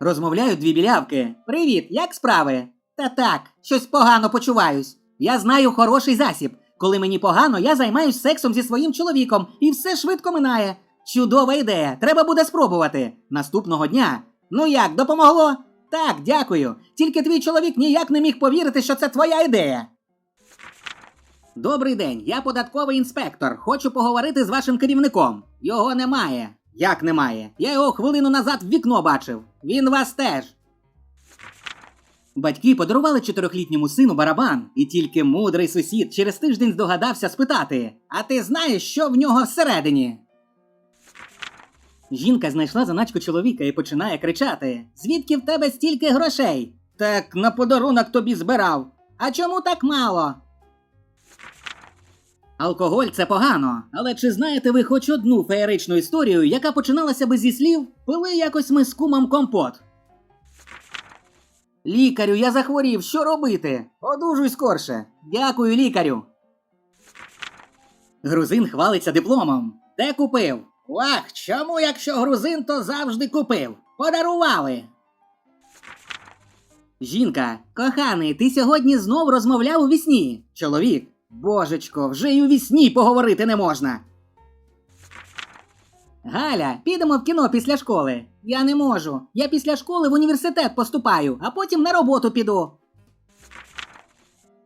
Розмовляють дві білявки. Привіт, як справи? Та так, щось погано почуваюсь. Я знаю хороший засіб. Коли мені погано, я займаюсь сексом зі своїм чоловіком, і все швидко минає. Чудова ідея, треба буде спробувати. Наступного дня. Ну як, допомогло? Так, дякую. Тільки твій чоловік ніяк не міг повірити, що це твоя ідея. Добрий день, я податковий інспектор. Хочу поговорити з вашим керівником. Його немає. Як немає? Я його хвилину назад в вікно бачив. Він вас теж. Батьки подарували чотирьохлітньому сину барабан, і тільки мудрий сусід через тиждень здогадався спитати: А ти знаєш, що в нього всередині? Жінка знайшла заначку чоловіка і починає кричати: Звідки в тебе стільки грошей? Так на подарунок тобі збирав. А чому так мало? Алкоголь це погано, але чи знаєте ви хоч одну феєричну історію, яка починалася би зі слів пили якось ми з кумом компот? Лікарю, я захворів, що робити? Одужуй скорше. Дякую, лікарю. Грузин хвалиться дипломом. Де купив? Вах, чому, якщо грузин, то завжди купив? Подарували. Жінка, коханий, ти сьогодні знов розмовляв у вісні. Чоловік. Божечко, вже й у вісні поговорити не можна. Галя, підемо в кіно після школи. Я не можу. Я після школи в університет поступаю, а потім на роботу піду.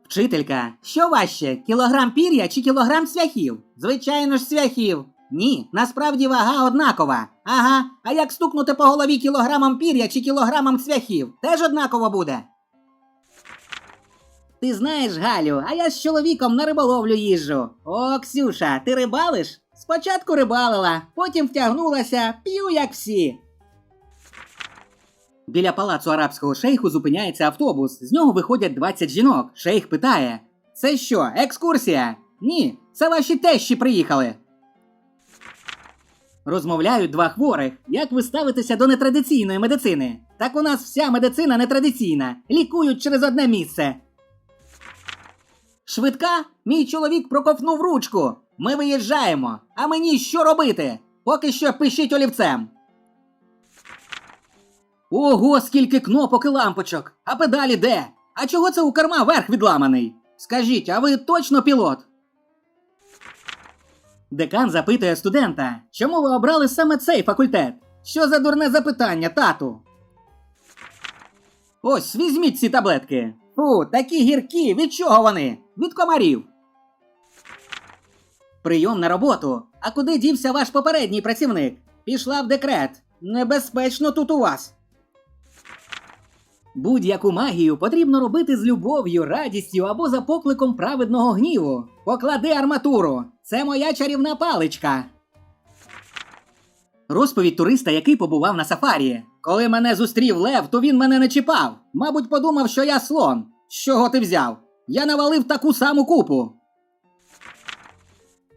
Вчителька, що важче, кілограм пір'я чи кілограм цвяхів? Звичайно ж, цвяхів. Ні, насправді вага однакова. Ага, а як стукнути по голові кілограмом пір'я чи кілограмом цвяхів? Теж однаково буде. Ти знаєш, Галю, а я з чоловіком на риболовлю їжджу. О, Ксюша, ти рибалиш? Спочатку рибалила, потім втягнулася, п'ю як всі. Біля палацу арабського шейху зупиняється автобус. З нього виходять 20 жінок. Шейх питає: Це що, екскурсія? Ні, це ваші тещі приїхали. Розмовляють два хворих. Як ви ставитеся до нетрадиційної медицини? Так у нас вся медицина нетрадиційна. Лікують через одне місце. Швидка, мій чоловік проковтнув ручку. Ми виїжджаємо. А мені що робити? Поки що пишіть олівцем. Ого, скільки кнопок і лампочок. А педалі де? А чого це у керма верх відламаний? Скажіть, а ви точно пілот? Декан запитує студента, чому ви обрали саме цей факультет? Що за дурне запитання, тату? Ось, візьміть ці таблетки. Фу, такі гіркі, від чого вони? Від комарів. Прийом на роботу. А куди дівся ваш попередній працівник? Пішла в декрет. Небезпечно тут у вас. Будь-яку магію потрібно робити з любов'ю, радістю або за покликом праведного гніву. Поклади арматуру. Це моя чарівна паличка. Розповідь туриста, який побував на сафарі. Коли мене зустрів лев, то він мене не чіпав. Мабуть, подумав, що я слон. З чого ти взяв? Я навалив таку саму купу.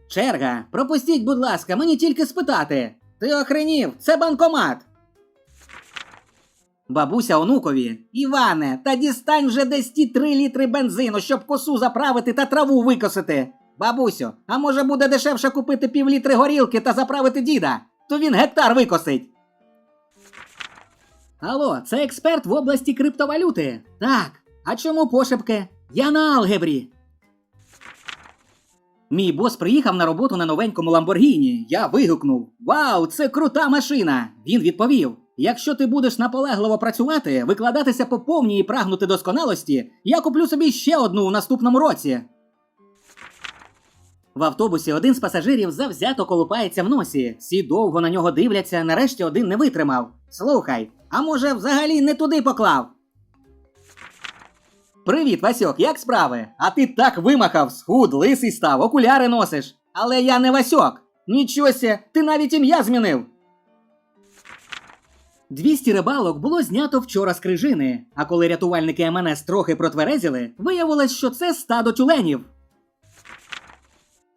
Черга, пропустіть, будь ласка, мені тільки спитати. Ти охренів, це банкомат. Бабуся онукові. Іване, та дістань вже десь ті три літри бензину, щоб косу заправити та траву викосити. Бабусю, а може буде дешевше купити півлітри горілки та заправити діда? То він гектар викосить. Алло, це експерт в області криптовалюти. Так. А чому пошепки? Я на алгебрі. Мій бос приїхав на роботу на новенькому Ламборгіні. Я вигукнув: Вау, це крута машина! Він відповів: Якщо ти будеш наполегливо працювати, викладатися по повній і прагнути досконалості, я куплю собі ще одну у наступному році. В автобусі один з пасажирів завзято колупається в носі. Всі довго на нього дивляться, нарешті один не витримав. Слухай, а може взагалі не туди поклав? Привіт, Васьок, як справи? А ти так вимахав, схуд, лисий став, окуляри носиш. Але я не Васьок. Нічого сє, ти навіть ім'я змінив. 200 рибалок було знято вчора з крижини, а коли рятувальники МНС трохи протверезіли, виявилось, що це стадо тюленів.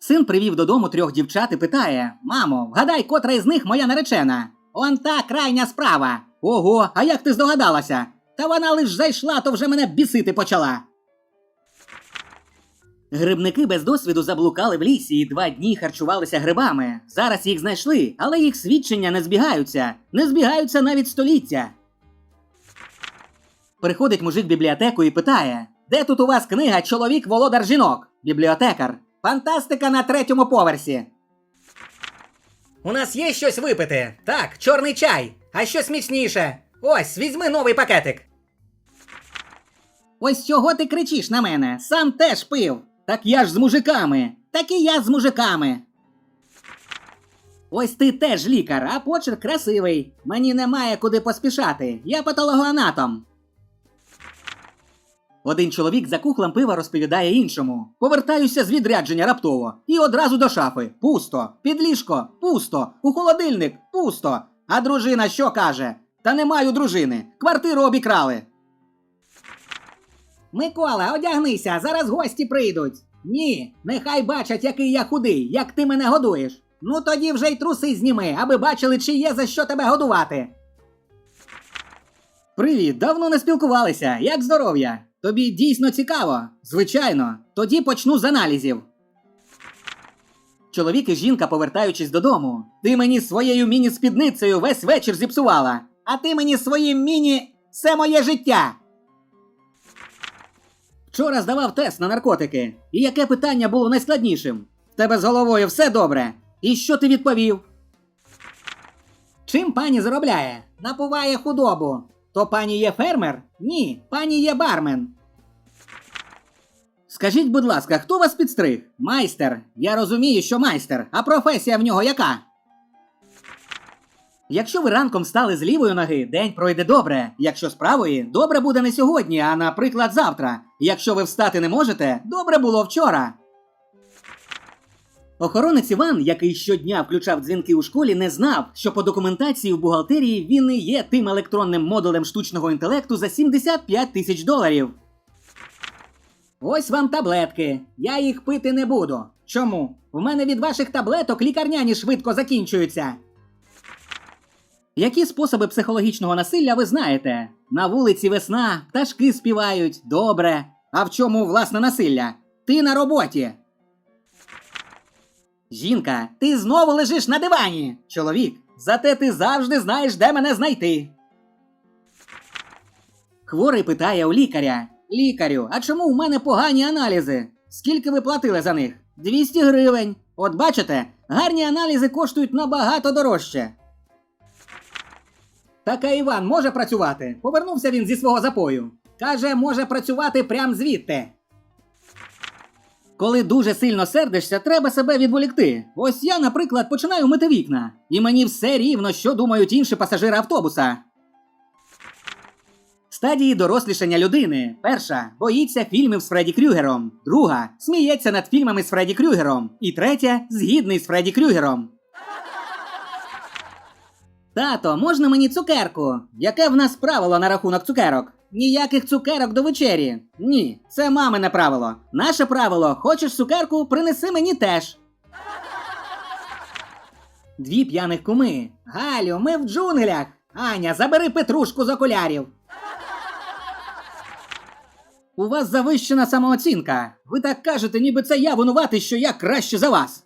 Син привів додому трьох дівчат і питає: Мамо, вгадай, котра із них моя наречена. Он та крайня справа. Ого, а як ти здогадалася? Та вона лиш зайшла, то вже мене бісити почала. Грибники без досвіду заблукали в лісі і два дні харчувалися грибами. Зараз їх знайшли, але їх свідчення не збігаються. Не збігаються навіть століття. Приходить мужик в бібліотеку і питає: Де тут у вас книга Чоловік володар жінок? Бібліотекар. Фантастика на третьому поверсі. У нас є щось випити. Так, чорний чай. А щось міцніше. Ось, візьми новий пакетик. Ось чого ти кричиш на мене? Сам теж пив. Так я ж з мужиками. Так і я з мужиками. Ось ти теж лікар, а почерк красивий. Мені немає куди поспішати. Я патологоанатом. Один чоловік за кухлем пива розповідає іншому. Повертаюся з відрядження раптово. І одразу до шафи. Пусто. Під ліжко. Пусто. У холодильник. Пусто. А дружина що каже? Та не маю дружини. Квартиру обікрали. Микола, одягнися, зараз гості прийдуть. Ні, нехай бачать, який я худий, як ти мене годуєш. Ну тоді вже й труси зніми, аби бачили, чи є за що тебе годувати. Привіт, давно не спілкувалися. Як здоров'я? Тобі дійсно цікаво? Звичайно. Тоді почну з аналізів. Чоловік і жінка, повертаючись додому. Ти мені своєю міні-спідницею весь вечір зіпсувала. А ти мені своїм міні. Це моє життя. Вчора здавав тест на наркотики. І яке питання було найскладнішим? В тебе з головою все добре. І що ти відповів? Чим пані заробляє? Напуває худобу. То пані є фермер? Ні, пані є бармен. Скажіть, будь ласка, хто вас підстриг? Майстер. Я розумію, що майстер. А професія в нього яка? Якщо ви ранком стали з лівої ноги, день пройде добре. Якщо з правої, добре буде не сьогодні, а наприклад, завтра. Якщо ви встати не можете, добре було вчора. Охоронець Іван, який щодня включав дзвінки у школі, не знав, що по документації в бухгалтерії він не є тим електронним модулем штучного інтелекту за 75 тисяч доларів. Ось вам таблетки. Я їх пити не буду. Чому? В мене від ваших таблеток лікарняні швидко закінчуються. Які способи психологічного насилля ви знаєте? На вулиці весна, пташки співають, добре. А в чому власне насилля? Ти на роботі. Жінка, ти знову лежиш на дивані. Чоловік, зате ти завжди знаєш, де мене знайти. Хворий питає у лікаря: Лікарю, а чому у мене погані аналізи? Скільки ви платили за них? 200 гривень. От бачите, гарні аналізи коштують набагато дорожче. Так а Іван може працювати. Повернувся він зі свого запою. Каже, може працювати прямо звідти. Коли дуже сильно сердишся, треба себе відволікти. Ось я, наприклад, починаю мити вікна, і мені все рівно, що думають інші пасажири автобуса. Стадії дорослішання людини. Перша боїться фільмів з Фредді Крюгером. Друга сміється над фільмами з Фредді Крюгером. І третя згідний з Фредді Крюгером. Тато, можна мені цукерку? Яке в нас правило на рахунок цукерок? Ніяких цукерок до вечері. Ні, це мамине правило. Наше правило: хочеш цукерку, принеси мені теж. Дві п'яних куми. Галю, ми в джунглях. Аня, забери петрушку з окулярів. У вас завищена самооцінка. Ви так кажете, ніби це я винуватий, що я краще за вас.